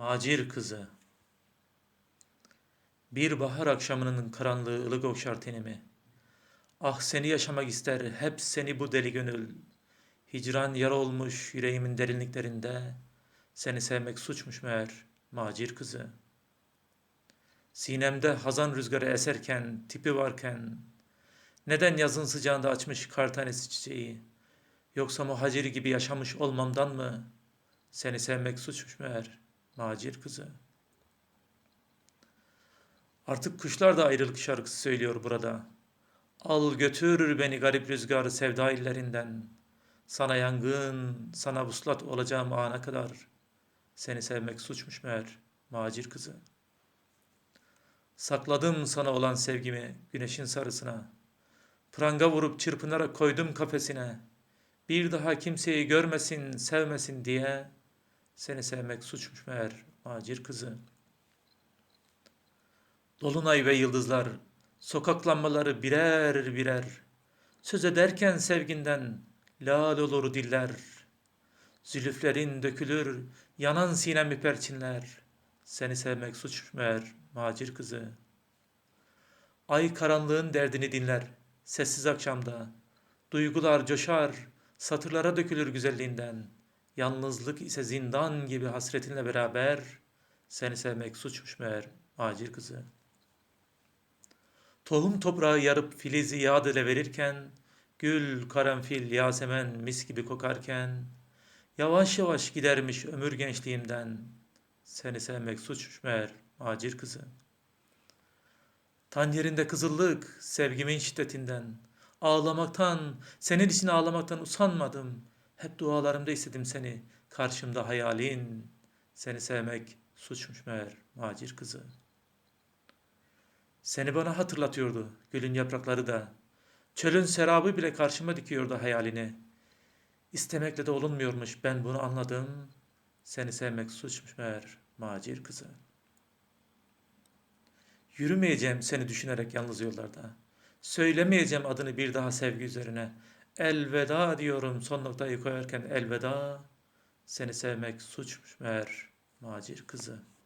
Macir kızı. Bir bahar akşamının karanlığı ılık okşar tenimi. Ah seni yaşamak ister hep seni bu deli gönül. Hicran yara olmuş yüreğimin derinliklerinde. Seni sevmek suçmuş meğer macir kızı. Sinemde hazan rüzgarı eserken, tipi varken, neden yazın sıcağında açmış kar tanesi çiçeği? Yoksa muhaciri gibi yaşamış olmamdan mı? Seni sevmek suçmuş meğer macir kızı. Artık kuşlar da ayrılık şarkısı söylüyor burada. Al götür beni garip rüzgarı sevda illerinden. Sana yangın, sana vuslat olacağım ana kadar. Seni sevmek suçmuş meğer macir kızı. Sakladım sana olan sevgimi güneşin sarısına. Pranga vurup çırpınarak koydum kafesine. Bir daha kimseyi görmesin, sevmesin diye seni sevmek suçmuş meğer macir kızı. Dolunay ve yıldızlar, sokak lambaları birer birer. Söz ederken sevginden lal olur diller. Zülüflerin dökülür, yanan sinemi perçinler. Seni sevmek suçmuş meğer macir kızı. Ay karanlığın derdini dinler, sessiz akşamda. Duygular coşar, satırlara dökülür güzelliğinden. Yalnızlık ise zindan gibi hasretinle beraber seni sevmek suçmuş meğer macir kızı. Tohum toprağı yarıp filizi yağ ile verirken, gül, karanfil, yasemen mis gibi kokarken, yavaş yavaş gidermiş ömür gençliğimden, seni sevmek suçmuş meğer macir kızı. Tan yerinde kızıllık, sevgimin şiddetinden, ağlamaktan, senin için ağlamaktan usanmadım. Hep dualarımda istedim seni, karşımda hayalin, seni sevmek suçmuş meğer macir kızı. Seni bana hatırlatıyordu gülün yaprakları da. Çölün serabı bile karşıma dikiyordu hayalini. İstemekle de olunmuyormuş ben bunu anladım. Seni sevmek suçmuş meğer macir kızı. Yürümeyeceğim seni düşünerek yalnız yollarda. Söylemeyeceğim adını bir daha sevgi üzerine. Elveda diyorum son noktayı koyarken elveda. Seni sevmek suçmuş meğer macir kızı.''